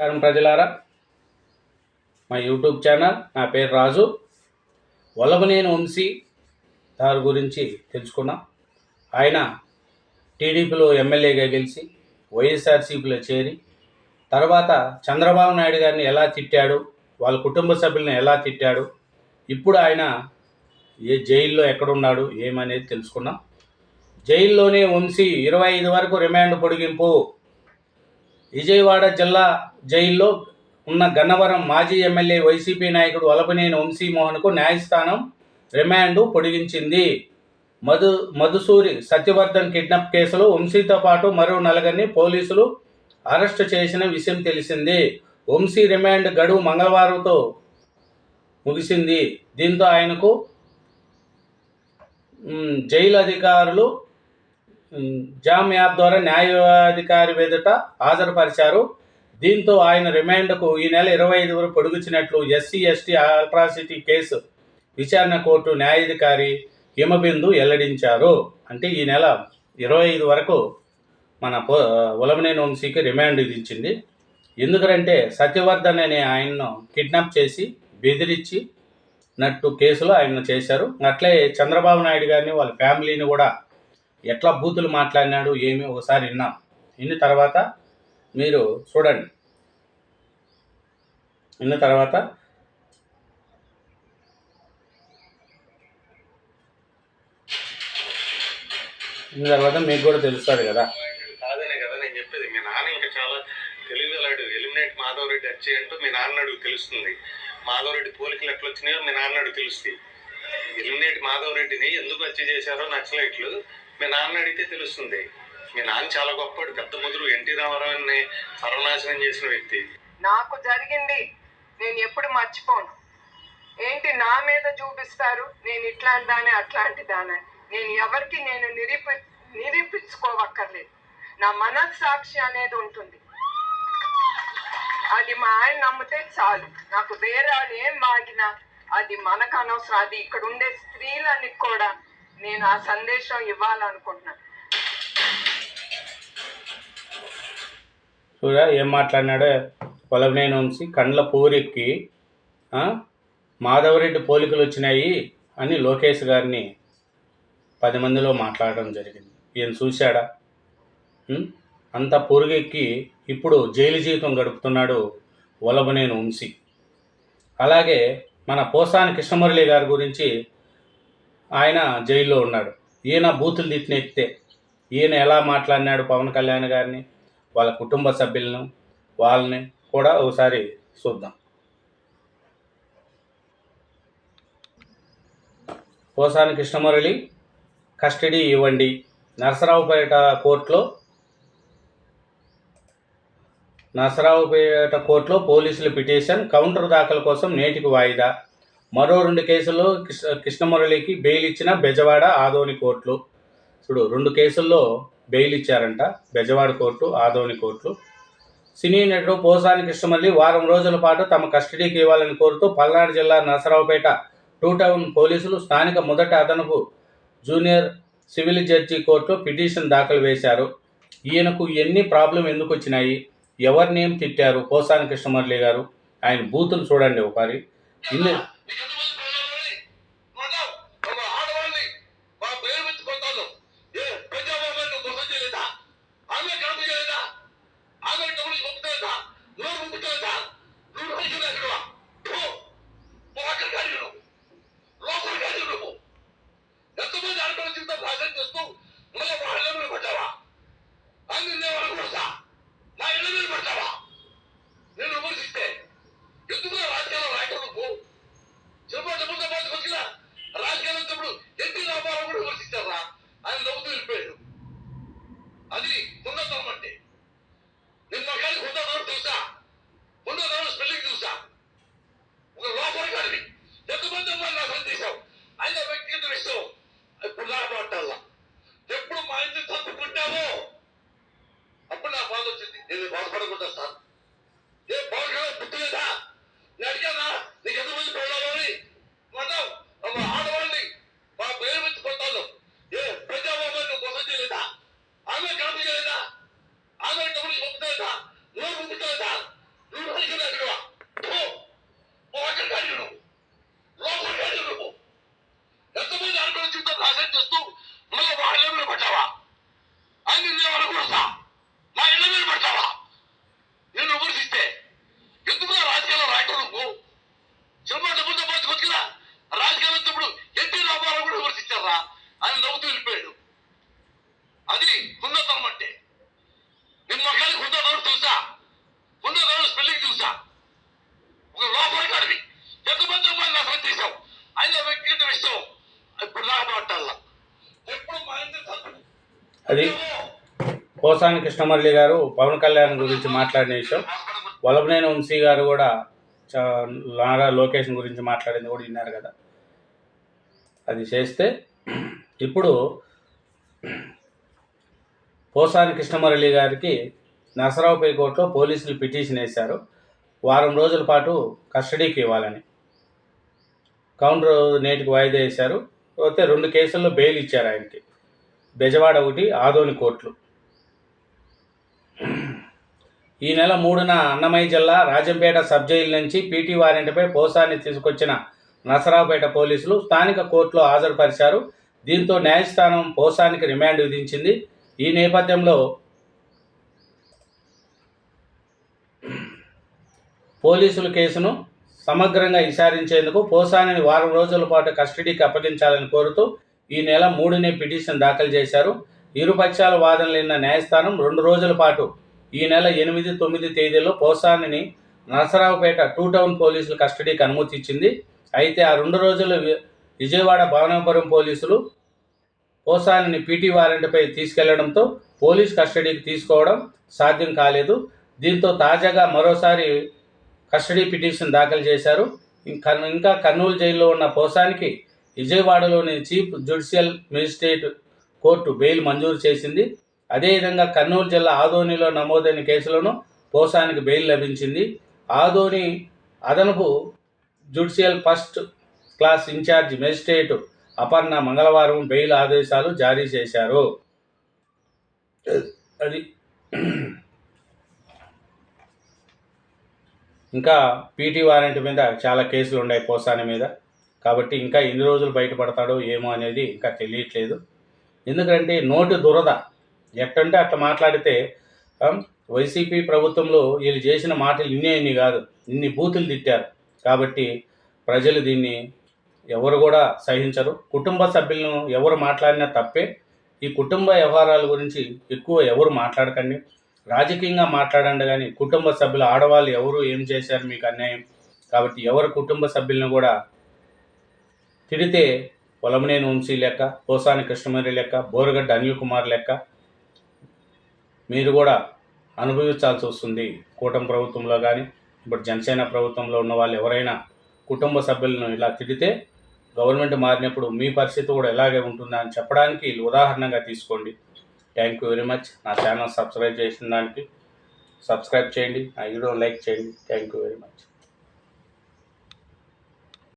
నమస్కారం ప్రజలారా. మా యూట్యూబ్ ఛానల్ నా పేరు రాజు. వల్లభనేని వంశీ దారి గురించి తెలుసుకున్నాం ఆయన టీడీపీలో ఎమ్మెల్యేగా గెలిచి వైఎస్ఆర్సీపీలో చేరి తర్వాత చంద్రబాబు నాయుడు గారిని ఎలా తిట్టాడు వాళ్ళ కుటుంబ సభ్యులను ఎలా తిట్టాడు ఇప్పుడు ఆయన ఏ జైల్లో ఎక్కడున్నాడు ఏమనేది తెలుసుకున్నాం జైల్లోనే వంశీ ఇరవై ఐదు వరకు రిమాండ్ పొడిగింపు విజయవాడ జిల్లా జైల్లో ఉన్న గన్నవరం మాజీ ఎమ్మెల్యే వైసీపీ నాయకుడు వలపనేని వంశీమోహన్కు న్యాయస్థానం రిమాండ్ పొడిగించింది. మధు మధుసూరి సత్యవర్ధన్ కిడ్నాప్ కేసులో వంశీతో పాటు మరో నలుగురిని పోలీసులు అరెస్టు చేసిన విషయం తెలిసింది. వంశీ రిమాండ్ గడువు మంగళవారంతో ముగిసింది. దీంతో ఆయనకు జైలు అధికారులు జామ్ యాప్ ద్వారా న్యాయాధికారి ఎదుట హాజరుపరిచారు. దీంతో ఆయన రిమాండ్కు ఈ నెల ఇరవై ఐదు వరకు పొడుగుచినట్లు ఎస్సీ ఎస్టీ అల్ట్రాసిటీ కేసు విచారణ కోర్టు న్యాయాధికారి హిమబిందు వెల్లడించారు. అంటే ఈ నెల ఇరవై ఐదు వరకు మన పో ఉలమనేని వంశీకి రిమాండ్ విధించింది. ఎందుకంటే సత్యవర్ధన్ అనే ఆయన్ను కిడ్నాప్ చేసి బెదిరించి నట్టు కేసులో ఆయన చేశారు. అట్లే చంద్రబాబు నాయుడు గారిని వాళ్ళ ఫ్యామిలీని కూడా ఎట్లా బూతులు మాట్లాడినాడు ఏమి ఒకసారి విన్నాం. విన్న తర్వాత మీరు చూడండి. విన్న తర్వాత విన్న తర్వాత మీకు కూడా తెలుస్తుంది కదా. కాదనే కదా నేను చెప్పేది. మీ నాన్న ఇంకా చాలా తెలివిగలాడు ఎలిమినేట్ మాధవ్ రెడ్డి వచ్చి అంటూ మీ నాన్న అడుగు తెలుస్తుంది. మాధవ్ రెడ్డి పోలికలు ఎట్లా వచ్చినాయో మీ నాన్న అడుగు ఎలిమినేట్ మాధవ్ రెడ్డిని ఎందుకు వచ్చి చేశారో నక్సలైట్లు మీ నాన్న అడిగితే తెలుస్తుంది. మీ నాన్న చాలా గొప్పవాడు పెద్ద ముదురు ఎన్టీ రామారావుని సర్వనాశనం చేసిన వ్యక్తి. నాకు జరిగింది. నేను ఎప్పుడు మర్చిపోను. ఏంటి నా మీద చూపిస్తారు? నేను ఇట్లాంటి దానే అట్లాంటి దానే నేను ఎవరికి నేను నిరూపి నిరూపించుకోవక్కర్లేదు. నా మనస్సాక్షి అనేది ఉంటుంది. అది మా ఆయన నమ్మితే చాలు. నాకు వేరే వాళ్ళు ఏం మాగినా అది మనకు అనవసరం. అది ఇక్కడ ఉండే స్త్రీలని కూడా నేను ఆ సందేశం ఇవ్వాలనుకుంటున్నాను చూడ ఏం మాట్లాడినాడో? పొలవనేని వంశీ కండ్ల పూరెక్కి మాధవరెడ్డి పోలికలు వచ్చినాయి అని లోకేష్ గారిని పది మందిలో మాట్లాడడం జరిగింది. ఈయన చూశాడా? అంత పొరుగెక్కి ఇప్పుడు జైలు జీవితం గడుపుతున్నాడు వలబనేని వంశీ. అలాగే మన పోసాని కృష్ణమురళి గారి గురించి ఆయన జైల్లో ఉన్నాడు. ఈయన బూతులు తిట్టినెత్తే ఈయన ఎలా మాట్లాడినాడు పవన్ కళ్యాణ్ గారిని వాళ్ళ కుటుంబ సభ్యులను వాళ్ళని కూడా ఒకసారి చూద్దాం. పోసాని కృష్ణమురళి కస్టడీ ఇవ్వండి. నరసరావుపేట కోర్టులో నరసరావుపేట కోర్టులో పోలీసుల పిటిషన్ కౌంటర్ దాఖలు కోసం నేటికి వాయిదా. మరో రెండు కేసుల్లో కృష్ణ కృష్ణమురళికి బెయిల్ ఇచ్చిన బెజవాడ ఆదోని కోర్టులు. చూడు రెండు కేసుల్లో బెయిల్ ఇచ్చారంట బెజవాడ కోర్టు ఆదోని కోర్టులు. సినీ నటుడు పోసాని కృష్ణమల్లి వారం రోజుల పాటు తమ కస్టడీకి ఇవ్వాలని కోరుతూ పల్నాడు జిల్లా నరసరావుపేట టూ టౌన్ పోలీసులు స్థానిక మొదట అదనపు జూనియర్ సివిల్ జడ్జి కోర్టులో పిటిషన్ దాఖలు వేశారు. ఈయనకు ఎన్ని ప్రాబ్లం ఎందుకు వచ్చినాయి? ఎవరిని ఏం తిట్టారు? పోసాని కృష్ణమురళి గారు ఆయన బూతులు చూడండి ఒకసారి. ఇన్ని అది పోసాని కృష్ణమురళి గారు పవన్ కళ్యాణ్ గురించి మాట్లాడిన విషయం. వలభనేని వంశీ గారు కూడా చా నారా లోకేష్ గురించి మాట్లాడింది కూడా విన్నారు కదా. అది చేస్తే ఇప్పుడు పోసాని కృష్ణమురళి గారికి నరసరావుపేట కోర్టులో పోలీసులు పిటిషన్ వేశారు. వారం రోజుల పాటు కస్టడీకి ఇవ్వాలని. కౌంటర్ నేటికి వాయిదా వేశారు. పోతే రెండు కేసుల్లో బెయిల్ ఇచ్చారు ఆయనకి. బెజవాడ ఒకటి ఆదోని కోట్లు. ఈ నెల మూడున అన్నమయ్య జిల్లా రాజంపేట సబ్ జైలు నుంచి పీటీ వారెంట్పై పోసాన్ని తీసుకొచ్చిన నసరావుపేట పోలీసులు స్థానిక కోర్టులో హాజరుపరిచారు. దీంతో న్యాయస్థానం పోసానికి రిమాండ్ విధించింది. ఈ నేపథ్యంలో పోలీసులు కేసును సమగ్రంగా విచారించేందుకు పోసానిని వారం రోజుల పాటు కస్టడీకి అప్పగించాలని కోరుతూ ఈ నెల మూడునే పిటిషన్ దాఖలు చేశారు. ఇరు పక్షాల వాదనలు విన్న న్యాయస్థానం రెండు రోజుల పాటు ఈ నెల ఎనిమిది తొమ్మిది తేదీలో పోసానిని నరసరావుపేట టూ టౌన్ పోలీసులు కస్టడీకి అనుమతి ఇచ్చింది. అయితే ఆ రెండు రోజులు విజయవాడ భవనపురం పోలీసులు పోసానిని పీటీ వారెంట్పై తీసుకెళ్ళడంతో పోలీస్ కస్టడీకి తీసుకోవడం సాధ్యం కాలేదు. దీంతో తాజాగా మరోసారి కస్టడీ పిటిషన్ దాఖలు చేశారు. ఇంకా కర్నూలు జైల్లో ఉన్న పోసానికి విజయవాడలోని chief judicial magistrate court bail మంజూరు చేసింది. అదేవిధంగా కర్నూలు జిల్లా ఆదోనిలో నమోదైన కేసులను పోసానికి బెయిల్ లభించింది. ఆదోని అదనపు judicial first class in charge magistrate Aparna మంగళవారం బెయిల్ ఆదేశాలు జారీ చేశారు. అది ఇంకా పీటీ వారెంట్ మీద చాలా కేసులు ఉన్నాయి పోసాని మీద. కాబట్టి ఇంకా ఎన్ని రోజులు బయటపడతాడో ఏమో అనేది ఇంకా తెలియట్లేదు. ఎందుకంటే నోటి దురద ఎట్టంటే అట్లా మాట్లాడితే వైసీపీ ప్రభుత్వంలో వీళ్ళు చేసిన మాటలు ఇన్నే ఇన్ని కాదు ఇన్ని బూతులు తిట్టారు. కాబట్టి ప్రజలు దీన్ని ఎవరు కూడా సహించరు. కుటుంబ సభ్యులను ఎవరు మాట్లాడినా తప్పే. ఈ కుటుంబ వ్యవహారాల గురించి ఎక్కువ ఎవరు మాట్లాడకండి. రాజకీయంగా మాట్లాడండి కానీ కుటుంబ సభ్యులు ఆడవాళ్ళు ఎవరు ఏం చేశారు మీకు అన్యాయం? కాబట్టి ఎవరు కుటుంబ సభ్యులను కూడా తిడితే పొలమనేని వంశీ లెక్క పోసాని కృష్ణమూరి లెక్క బోరగడ్డ అనిల్ కుమార్ లెక్క. మీరు కూడా అనుభవించాల్సి వస్తుంది కూటమి ప్రభుత్వంలో కానీ ఇప్పుడు జనసేన ప్రభుత్వంలో ఉన్న వాళ్ళు ఎవరైనా కుటుంబ సభ్యులను ఇలా తిడితే గవర్నమెంట్ మారినప్పుడు మీ పరిస్థితి కూడా ఎలాగే ఉంటుందా అని చెప్పడానికి ఉదాహరణగా తీసుకోండి. థ్యాంక్ యూ వెరీ మచ్ నా ఛానల్ సబ్స్క్రైబ్ చేసిన దానికి సబ్స్క్రైబ్ చేయండి. నా వీడియో లైక్ చేయండి. Thank you very much